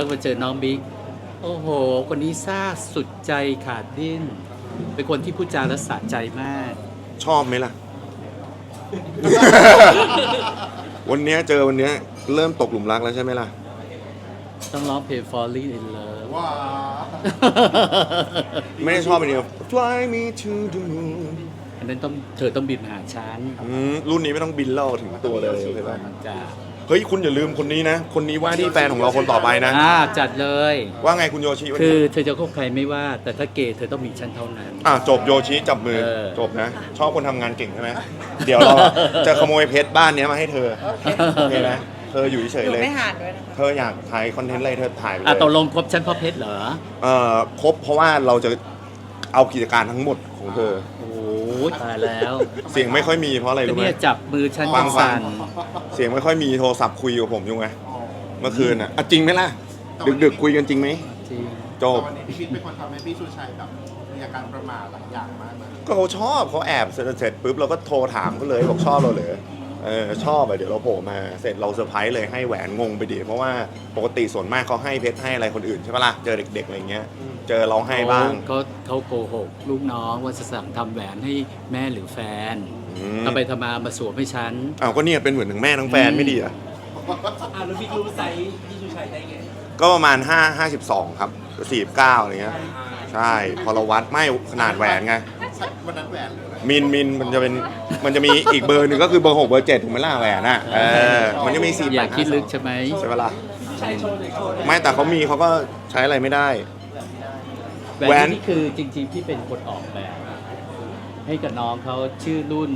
แล้วมาเจอน้องบิ๊กโอ้โห คนนี้ซ่าสุดใจขาดดิ้น เป็นคนที่พูดจาและสะใจมาก ชอบไหมล่ะ วันเนี้ยเจอวันเนี้ยเริ่มตกหลุมรักแล้วใช่ไหมล่ะ ต้องร้องเพลง Falling in Love ว้าไม่ได้ชอบอันเดียว Fly me to the moon อันนั้นต้องเธอต้องบินมาหาฉันอืมรุ่นนี้ไม่ต้องบินเล่าถึงตัวเลยโอเคป่ะมันจะ เฮ้ยคุณอย่าลืมคนนี้นะ คนนี้ว่าที่แฟนของเราคนต่อไปนะ อ่าจัดเลย ว่าไงคุณโยชิวันคืนี้อเธอจะคบใครไม่ว่า แต่ถ้าเกย์เธอต้องมีฉันเท่านั้น อะจบโยชิจับมือเออ จบนะ ชอบคนทำงานเก่งใช่ไหมเดี๋ยวเราจะขโมยเพชรบ้านเนี้ยมาให้เธอโอเคนะเธออยู่เฉยหนูๆเลย ไม่หานด้วยนะคะ เธออยากถ่ายคอนเทนต์อะไรเธอถ่ายไปเลอะยตกลงคบฉันเพราะเพชรเหรอเอ่อครบเพราะว่าเราจะเอากิจการทั้งหมดของเธอ โอ้โห ตายแล้วเสียงไม่ค่อยมีเพราะอะไรก็รู้ไหม เนี่ยจับมือฉันฟังฟังสั่นเสียงไม่ค่อยมีโทรศัพท์คุยกับผมอยู่ไงเมื่อคืนอะอะจริงไหมล่ะดึกๆคุยกันจริงไหมจริงจบแต่วันนี้พี่พิทเป็นคนทำให้พี่ชูชัยแบบมีอาการประมาทหลายอย่างมากนะก็เขาชอบเขาแอบเสร็จเสร็จปุ๊บเราก็โทรถามเขาเลยบอกชอบเราเลย เออชอบอะเดี๋ยวเราโผล่มาเสร็จเราเซอร์ไพรส์เลยให้แหวนงงไปดิเพราะว่าปกติส่วนมากเขาให้เพชรให้อะไรคนอื่นใช่ปะล่ะเจอเด็กๆอะไรเงี้ย เจอเราให้บ้าง เขาเขาโกหกลูกน้องว่าจะสั่งทำแหวนให้แม่หรือแฟนอืม ทำไปทำมามาสวมให้ฉัน อ้าวก็เนี่ยเป็นเหมือนทั้งแม่ทั้งแฟนไม่ดีเหรอะอะแล้วพี่รู้ไซส์พี่ชูชัยได้ไงก็ประมาณ 5 52 ครับ 49อะไรเงี้ย ใช่ พอเราวัดไม่ขนาดแหวนไงใช่วันนั้นแหวนหรืออะไร มินมินมันจะเป็นมันจะมีอีกเบอร์หนึ่งก็คือเบอร์หกเบอร์เจ็ดถูกไหมล่ะแหวนอะเออมันจะมีสี่อย่าคิดลึกใช่ไหมใช่ปะล่ะใช่โชว์หน่อยโชว์หน่อยไม่แต่เขามีเขาก็ใช้อะไรไม่ได้ แหวแหวนน นี่คือจริงๆที่เป็นคนออกแบบ ให้กับน้องเขาชื่อรุ่น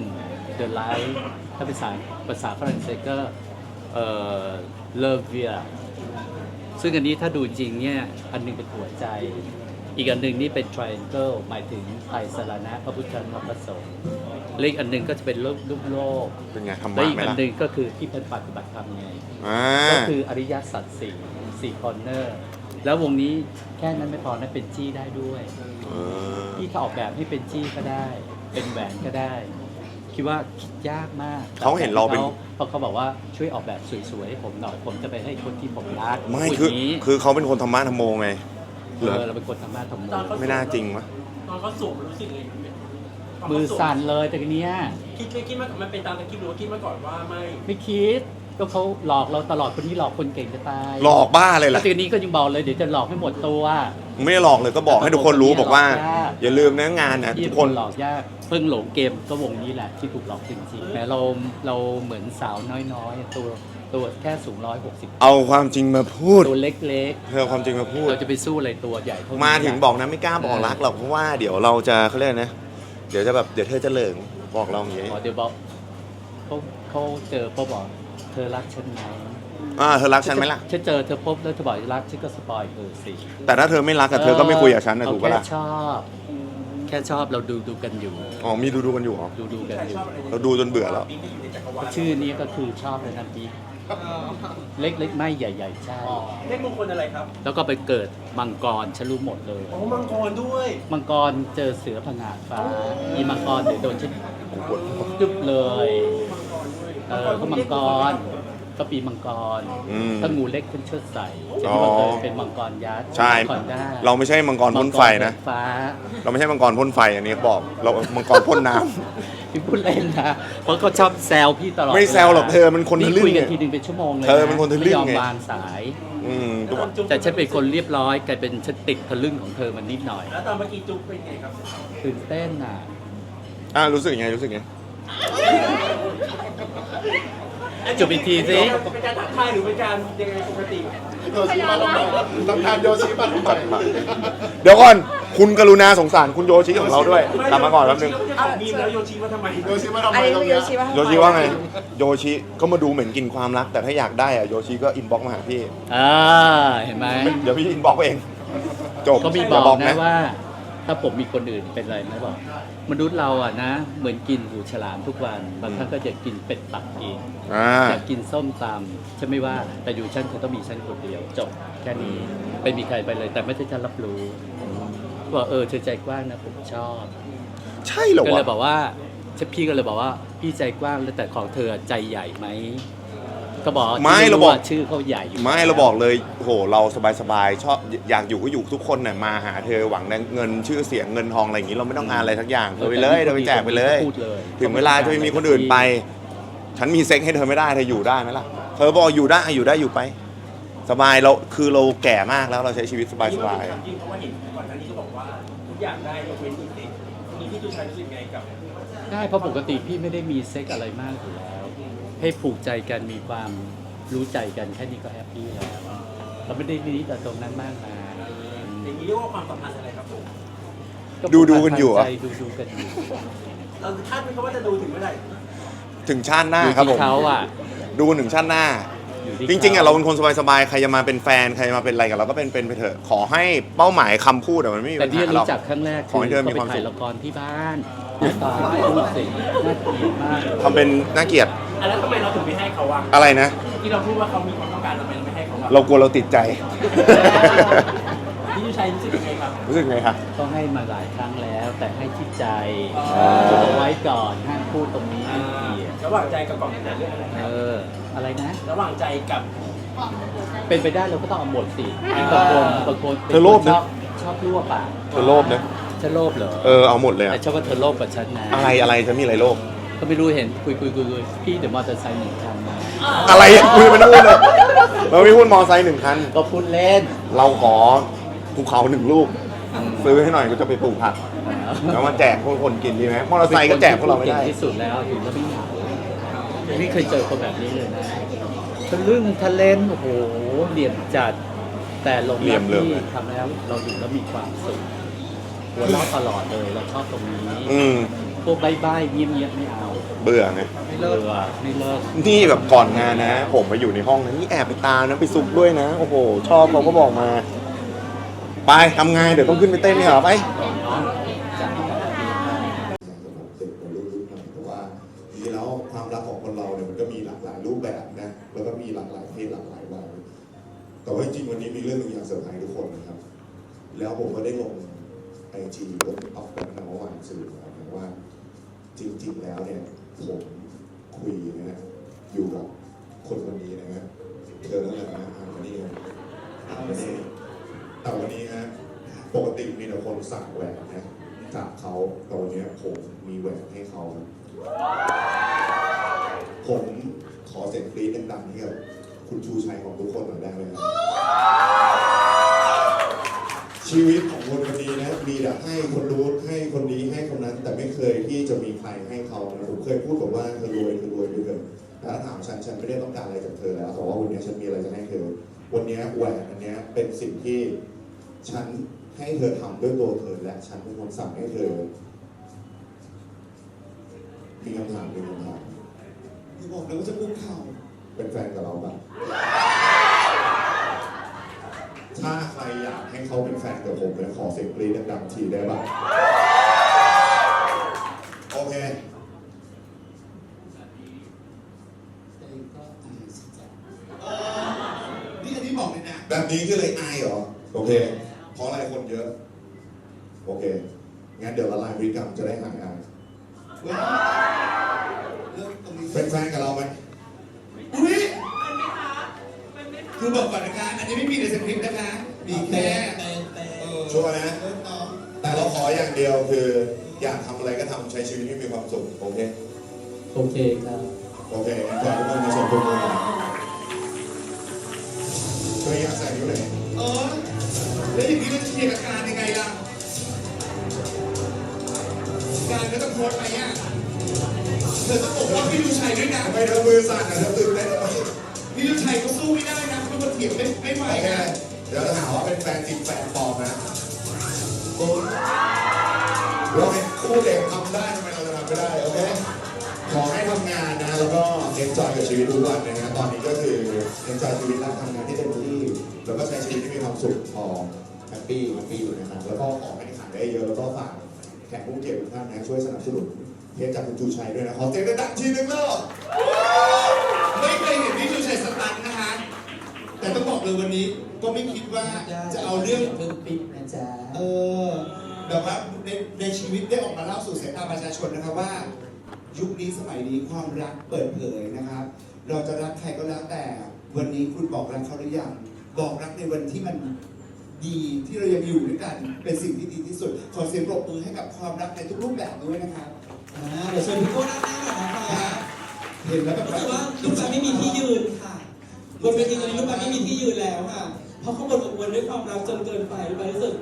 The Light ถ้าเป็นภาษาภาษาฝรั่งเศสก็เอ่อ Love v i a ซึ่งอันนี้ถ้าดูจริงเนี่ย อันหนึงเป็นหัวใจ อีกอันหนึ่งนี่เป็น triangle หมายถึงไตรสรณะพระพุทธธรรมพระสงฆ์เลขอันหนึ่งก็จะเป็นรูปรูปโลกเป็นไงทำและมาอีกไหมอันล่ะหนึ่งก็คือที่เป็นปฏิบัติธรรมไง อ่าก็คืออริยสัจสี่สี่คอนเนอร์ แล้ววงนี้แค่นั้นไม่พอนะเป็นจี้ได้ด้วย เออที่เขาออกแบบให้เป็นจี้ก็ได้ เป็นแหวนก็ได้ คิดว่าคิดยากมากเขาเห็นเราเป็น เพราะเขาบอกว่าช่วยออกแบบสวยๆให้ผมหน่อยผมจะไปให้คนที่ผมรักไม่พูดคือย่างนี้ คือเขาเป็นคนธรรมะธรรมโมไง เอเหรออเราเป็นคนทำหน้าทำโมไม่น่าจริงวะตอนเขาสวมรู้สึกไงมือสั่นเลยแต่ทีเนี้ยคิดคิดคิดมาก่อนมันเป็นตามในคลิปหรือว่าคิดมาก่อนว่าไม่ไม่คิดก็เขาหลอกเราตลอดคนนี้หลอกคนเก่งจะตายหลอกบ้าเลยแล้วล่ะทีนี้ก็ยังบอกเลยเดี๋ยวจะหลอกให้หมดตัวไม่ได้หลอกเลยก็บอกให้ทุกคนรู้บอกว่าหลอกยากอย่าลืมนะงานนะที่ทุกคคนนหลอกยากเพิ่งหลงเกมก็วงนี้แหละที่ถูกหลอกจริงๆแม้เราเราเหมือนสาวน้อยๆ ตัว ตัวแค่สูงร้อยหกสิบเอาความจริงมาพูดตัวเล็กเธอเอาความจริงมาพูๆ ด เราจะไปสู้อะไรตัวใหญ่เท่านี้มาถึงบอกนะไม่กล้าบอกรักหรอกเพราะว่าเดี๋ยวเราจะเขาเรียกอะไรนะ เดี๋ยวจะแบบเดี๋ยวเธอจะเหลิงบอกเราอย่างงี้อ๋อเดี๋ยวบอกเขาเขาเจอเขาบอกเธอรักฉันไหมอ่าเธอรักฉันไหมล่ะ ฉันเจอเธอปุ๊บแล้วเธอบอกรักฉันก็สปอยเธอสิ แต่ถ้าเธอไม่รักกับเธอก็ไม่คุยกับฉันนะถูกปะล่ะแค่ชอบ แค่ชอบเราดูดูกันอยู่ อ๋อมีดูดูๆกันอยู่เหรอ ดูดูกันอยู่ เราดูจนเบื่อแล้วบิ๊กที่อยู่ในจักรวาลชื่อนี้ก็คือชอบเลยนะบิ๊ก เล็กๆไม่ใหญ่ๆใช่เลขมงคลอะไรครับแล้วก็ไปเกิดมังกรฉันรู้หมดเลยอ๋อมังกรด้วย มังกรเจอเสือผงาดฟ้า มีมังกรเดี๋ยวโดนฉันจุบเลยเออก็มังกรก็ปีมังกรอืม ถ้างูเล็กฉันเชิดใส่ฉันอ๋อก็เกิดเป็นมังกรยักษ์ใช่ มังกรได้เราไม่ใช่มังกรพ่นไฟนะ มังกรฟ้า เราไม่ใช่มังกรพ่นไฟอันนี้บอก เรามังกรพ่นน้ำ พี่พูดเล่นนะเพราะเขาชอบแซวพี่ตลอดไม่แซวหรอกเธอมันคนทะลึ่งคุยกันไงทีนึงเป็นชั่วโมงเลยเธอมันคนทะลึ่งไม่ยอมไงวางสาย อืมทุกวันแต่ฉันเป็นคนเรียบร้อยกลายเป็นฉันติดทะลึ่งของเธอมันนิดหน่อยแล้วตอนเมื่อกี้จุ๊บเป็นไงครับตื่นเต้นอะอ่ารู้สึกยังไงรู้สึกยังไงจุบอีกทีสิเป็นการทักทายหรือเป็นการยังไงปกติ โยชิมาทำไมต้องทานโยชิมาทำไมเดี๋ยวก่อน คุณกรุณาสงสารคุณโยชิของเราด้วยกลับมาก่อนแป๊บนึงโยชิก็จะของมีมแล้วโยชิมาทำไมโยชิมาทำไมอันนี้ตรงคือโยเนี้ยชิว่าโยชิว่าไง โยชิก็มาดูเหมือนกินความรัก แต่ถ้าอยากได้อะโยชิก็อินบ็อกมาหาพี่ อ่าเห็นไหมเดี๋ยวพี่อินบ็อกเอง จบก็มีบย่าอกนะว่า ถ้าผมมีคนอื่นเป็นไรไหมบอกมนุษย์เราอะนะ เหมือนกินหูฉลามทุกวันบางครั้งก็จะกินเป็ดปักกิ่งอ่าอยากกินส้มตำฉันไม่ว่าแต่อยู่ฉันคงต้องมีฉันคนเดียวจบแค่นี้ไม่มีใครไปเลย แต่ไม่ใช่ฉันรับรู้ ว่าเออเธอใจกว้างนะผมชอบใช่เหรอก็เลวะยบอกว่าฉันพี่ก็เลยบอกว่าพี่ใจกว้างแล้วแต่ของเธอใจใหญ่ไหมก็บอกไม่ที่เราบอก ว่าชื่อเขาใหญ่อยู่ไม่เราบอกเลยโหเราสบายๆชอบอยากอยู่ก็อยู่ทุกคนน่ะมาหาเธอหวังเงินชื่อเสียงเงินทองอะไรอย่างนี้เราไม่ต้องการอะไรทักอย่างเธอไปเลยเธอไปแจกไปเลย พูดเลยถึงเวลาจะไม่มีคนอื่นไป ฉันมีเซ็กให้เธอไม่ได้เธออยู่ได้ไหมล่ะ เธอบอกอยู่ได้อยู่ได้อยู่ไป สบายเราคือเราแก่มากแล้วเราใช้ชีวิตสบายนี่สก็บายเป็นคำยิ่งเพราะว่าเห็นก่อนหน้านี้ก็บอกว่าทุกอย่างได้ยกเว้นอีกเด็กมีพี่ชูชัยรู้สึกไงกับได้เพราะปกติพี่ไม่ได้มีเซ็กอะไรมากอยู่แล้ว ให้ผูกใจกันมีความรู้ใจกันแค่นี้ก็แฮปปี้แล้วเราไม่ได้มีแต่ตรงนั้นมากมายอย่างนี้เรียกว่าความสัมพันธ์อะไรครับผมดูดูกันอยู่เหรอใจดูดูกันอยู่เราคาดไหมครับว่าจะดูถึงเมื่อไหร่ถึงชาติหน้าอยู่ครับผที่มเขาอะดูถึงชาติหน้า อยู่ที่จริงๆอะเราเป็นคนสบายๆ ใครจะมาเป็นแฟน ใครจะมาเป็นอะไรกับเราก็เป็นเป็นไปเถอะ ขอให้เป้าหมายคำพูดอะมันไม่มีแต่ปัญที่หาหรอกรู้จักครั้งแรกขอให้เธอมีไปความสุขถ่ายละครที่บ้านหน้าตาพูดสิน่าเกลียดมากเลยทำเป็นน่าเกลียดอะแล้วทำไมเราถึงไม่ให้เขาอะอะไรนะ ที่เราพูดว่าเขามีความต้องการทำไมเราไม่ให้เขาอะเรากลัวเราติดใจ พี่ชูชัยรู้สึกยังไงครับ รู้สึกไงคะ ก็ให้มาหลายครั้งแล้ว แต่ให้ที่ใจอ๋อจะบอกไว้ก่อนห้ามพูดตรงนี้ อ่าให้เกีย รติระหว่างใจกับกล่องแต่เรื่องอะไรเออ อะไรนะ ระหว่างใจกับ เป็นไปได้เราก็ต้องเอาหมดสิบางคนบางคนเธอโลภชนะอบชอบรั่วปากเธอโลภนะ ฉันโลภเหรอเออเอาหมดเลยแต่อะชอบว่าเธอโลภกับฉันนะอะไรอะไรจะมีอะไรโลภก็ไม่รู้เห็นคุยคุยคุยคุยพี่เดี๋ยวมอเตอร์ไซค์หนึ่งคันมาอะไรอะคุยไม่ต้องพูดเลยเราไม่พูดมอไซค์หนึ่งคัน ก็พูดเล่นเราขอภูเขาหนึ่งลูก ซื้อให้หน่อยก็จะไปปลูกผักแล้วมาแจกพวกคนกินดีไหมมอเตอร์ไซค์ก็แจกพวกเราไม่ได้ ป็นคนที่พูเก่งที่สุดแล้วถึงแล้วไม่เหงา ไม่เคยเจอคนแบบนี้เลยนะทะลึ่งทะเลนโอ้โหเหลี่ยมจัด แต่ลงเหลี่ยมเลย ที่ทำแล้วเราอยู่แล้วมีความสุขหัวเราะตลอดเลยเราชอบตรงนี้อืม พวกใบ้ๆเงียบๆไม่เอาเบื่อไง ไม่เลิกไม่เลิก นี่แบบก่อนงานนะ ผมไปอยู่ในห้องนะนี่แอบไปตามนะไปซุกด้วยนะ โอ้โห ชอบเขาก็บอกมา ไปทำงานเดี๋ยวต้องขึ้นไปเต้นนี่เหรอไปเผมก็ได้ลงไอจีลงออกไปเมื่อวานสื่อนะครับว่า จริง ๆ แล้วเนี่ย ผมคุยนะฮะอยู่กับคนคนนี้นะฮะเธอนั่นแหละนะอ่านมานี่นะอ่านมานี่แต่วันนี้ฮะปกติมีแต่คนสั่งแหวนนะจากเขาแต่วันนี้ผมมีแหวนให้เขา ผมขอเสียงกรี๊ดดังๆให้กับคุณชูชัยของทุกคนหน่อยได้ไหมครับ ชีวิตของคนคนนี้นะมีแต่ให้คนรู้นให้คนนี้ให้คนนั้น แต่ไม่เคยที่จะมีใครให้เขานะผมเคยพูดกับว่าเธอรวยเธอรวยด้วยเถิดแต่ถ้าถามฉันฉันไม่ได้ต้องการอะไรจากเธอแล้วแต่ว่าวันนี้ฉันมีอะไรจะให้เธอ วันนี้แหวนอันเนี้ยเป็นสิ่งที่ฉันให้เธอทำด้วยตัวเธอและฉันเป็นคนสั่งให้เธอมีคำถามมีคำถามที่บอกเลยว่าจะคุกเข่าเป็นแฟนกับเราปะถ้าใครอยากให้ เขาเป็นแฟนกับผมเนี่ยขอเสียงกรี๊ดดังๆทีได้ปะโอเคนี่อันนี้บอกเลยนะแบบนี้คือเลยอายเหรอ โอเคเพราะอะไรคนเยอะ โอเค งั้นเดี๋ยวละลายพฤติกรรมจะได้หายอายเรื่องตรงนี้เป็นแฟนกับเราไหมอุ้ย คือบอกก่อนนะคะ อันนี้ไม่มีในสคริปต์นะคะ มีแค่เออ ชัวร์นะเริ่มต้นแต่เราขออย่างเดียวคือ อยากทำอะไรก็ทำใช้ชีวิตให้มีความสุขโอเคโอเคครับ โอเคงั้นขอทุกคนมาชมตัวมือหน่อยช่วยอยากใส่นิ้วไหนอยเออแล้วอย่างนี้เราจะเคลียร์กับการยังไงล่ะการก็ต้องโพสต์ไปอะเธอต้องปกป้องพี่ดูชัยด้วยนะทำไมเธอมือสั่นอะเธอตื่นเต้นทำไมพี่ดูชัยเขาสู้ไม่ได้นะเขามาเถียงไม่ไม่ไหวโอเคนะ เดี๋ยวจะหาว่าเป็นแฟนจริงแฟนปลอมนะ โอ้ยเราเป็นคู่เด็กทำได้ทำไมเราจะทำไม่ได้โอเคขอให้ทำงานนะแล้วก็เอนจอยกับชีวิตทุกวันนะฮะตอนนี้ก็คือเอนจอยชีวิตและทำงานที่เต็มที่แล้วก็ใช้ชีวิตที่มีความสุขพอแฮปปี้แฮปปี้อยู่นะครับแล้วก็ขอให้ขายได้เยอะแล้วก็ฝากแขกผู้เกี่ยรติทุกท่านนะช่วยสนับสนุนเพจจากคุณจูชัยด้วยนะขอเสียงดังทีนึงแล้วไม่เคยเห็นพี่ดูชัยสตันนะคะแต่ต้องบอกเลยวันนี้ ก็ไม่คิดว่าจะเอาเรื่อง เพิ่งปิดนะจ๊ะเออแบบว่าในในชีวิตได้ออกมาเล่าสู่สายตาประชาชนนะครับว่า ยุคนี้สมัยนี้ความรักเปิดเผยนะครับ เราจะรักใครก็แล้วแต่ วันนี้คุณบอกรักเขาหรือยังบอกรักในวันที่มันดีที่เรายังอยู่ด้วยกันเป็นสิ่งที่ดีที่สุด ขอเสียงปรบมือให้กับความรักในทุกรูปแบบด้วยนะครับอ่าเดี๋ยวเชิญพี่โก้ด้านหน้าหน่อยนะคะเห็นแล้วแบบรู้สึกว่าลูกแป๊บไม่มีที่ยืนค่ะบนเวทีตอนนี้ลูกแป๊บไม่มีที่ยืนแล้วค่ะ เพราะข้างบนอบอวลด้วยความรักจนเกินไปลูกแป๊บรู้สึก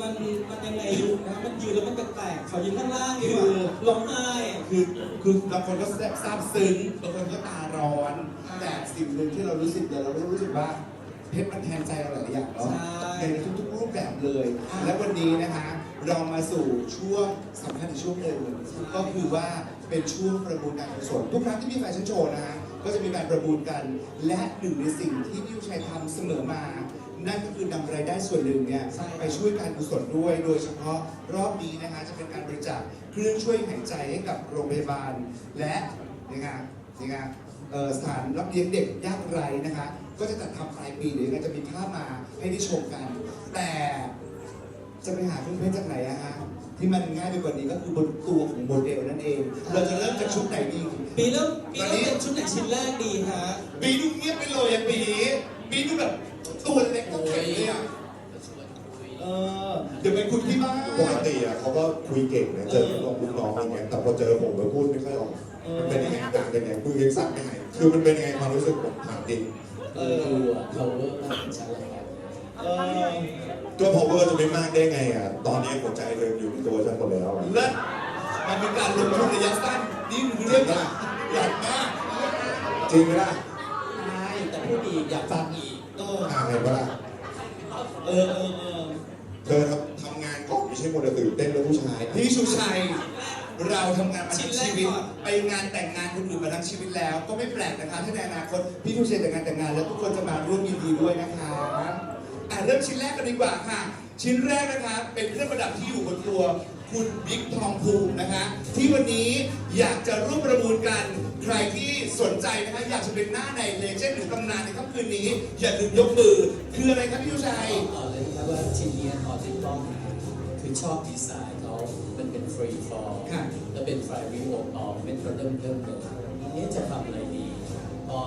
มันมันยังไงลูกนะมันยืนแล้วมันแปลกๆขอยืนข้างล่างดีกว่าร้องไห้อะคือคือบางคนก็ซาบซึ้งบางคนก็ตาร้อนแต่สิ่งหนึ่งที่เรารู้สึกเดี๋ยวเรารู้สึกว่าเพชรมันแทนใจเราหลายอย่างเนาะในทุกๆรูปแบบเลยและวันนี้นะคะเรามาสู่ช่วงสำคัญอีกช่วงหนึ่งก็คือว่าเป็นช่วงประมูลการกุศลทุกครั้งที่มีแฟชั่นโชว์นะฮะ ก็จะมีการประมูลกัน และหนึ่งในสิ่งที่พี่วิชัยทำเสมอมา นั่นก็คือนำรายได้ส่วนหนึ่งเนี่ยไปช่วยการกุศลด้วย โดยเฉพาะรอบนี้นะคะจะเป็นการบริจาคเครื่องช่วยหายใจให้กับโรงพยาบาล และนี่ไงนี่ไงเอ่อสถานรับเลี้ยงเด็กยากไร้นะคะ ก็จะจัดทำปลายปีเดี๋ยวยังไงจะมีภาพมาให้ได้ชมกัน แต่จะไปหาเครื่องเพชรจากไหนอะฮะ ที่มันง่ายไปกว่านี้ก็คือบนตัวของโมเดลนั่นเอง เราจะเริ่มจากชุดไหนดี ปีเริ่มปีเริ่มเป็นชุดไหนชิ้นแรกดีฮะปีดูเงียบไปเลยอะปีปีดูแบบตัวเล็กตัวแข็งเลยอะเออเดี๋ยวไปคุยที่บ้านปกติอะเขาก็คุยเก่งนะเจอน้องลูกน้องอย่างเงี้ยแต่พอเจอผมก็พูดไม่ค่อยออกมันเป็นยังไงต่างกันยังไงมือยังสั่นไม่หายคือมันเป็นยังไงความรู้สึกผมถามจริงเออเขาเวิร์กมากใช่ครับเออ ก็ power จะไม่มากได้ไงอะ ตอนนี้หัวใจเดินอยู่ในตัวฉันหมดแล้วอะเลิศมันเป็นการลงทุนระยะสั้นนี่คือเรื่องใหญ่มากจริงไหมล่ะใช่แต่พูดอีกอยากฟังอีกเอออ่าเห็นปะล่ะ เออเออเออเธอทำทำงานก่อนไม่ใช่โมเดลตื่นเต้นแล้วผู้ชายพี่ชูชัย เราทำงานมาทั้งชีวิต ไปงานแต่งงานคนอื่นมาทั้งชีวิตแล้ว ก็ไม่แปลกนะคะถ้าในอนาคตพี่ชูชัยแต่งงานแต่งงานแล้วทุกคนจะมาร่วมยินดีด้วยนะคะ อะเริ่มชิ้นแรกกันดีกว่าค่ะ ชิ้นแรกนะคะ เป็นเครื่องประดับที่อยู่บนตัว คุณบิ๊กทองภูมินะคะ ที่วันนี้อยากจะร่วมประมูลกัน ใครที่สนใจนะคะอยากจะเป็นหน้าในเลเจนด์หรือตำนานในค่ำคืนนี้ อย่าลืมยกมือ คืออะไรครับพี่ชูชัยเอาเลยนะครับว่าชิ้นเนี้ออติกล้องคือชอบดีไซน์เขามันเป็นฟรีฟอร์ค่ะ แล้วเป็นไฟวิวออกเป็นเริ่มเริ่มเลยเอ๊ะจะทำอะไรดีพอ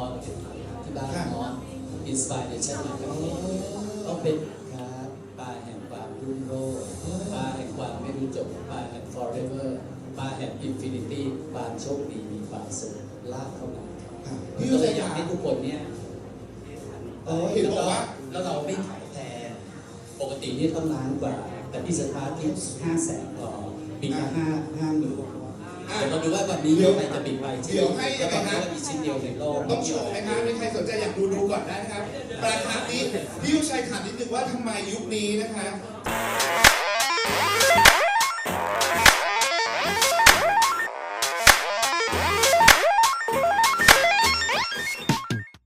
ที่บ้านเนาะอินสปิเรชันมาก็ ต้องเป็นครับปลาแห่งความรุ่งโรจน์ปลาแห่งความไม่รู้จบปลาแห่ง forever ปลาแห่ง infinity ปลาโชคดีมีความสุขลากเข้ามาพี่ก็ชูเลชัยยอยากให้ทุกคนเนี่ยเออเห็นบอกว่าแล้วเราไม่ขายแพงปกตินี่ต้องล้านกว่า แต่พี่สตาร์ทที่ห้าแสนพอปีละห้าห้าหมื่น เดี๋ยวเราดูว่าวันนี้ใครจะบินไปที่เดี๋ยวให้แล้วก็ยังไงนะว่ามีชิ้นเดียวในโลกต้องโชว์ไหมครับมีใครสนใจอยากดูดูก่อนได้นะครับราคานี้พี่ยุชัยถามนิดนึงว่าทำไมยุคนี้นะคะ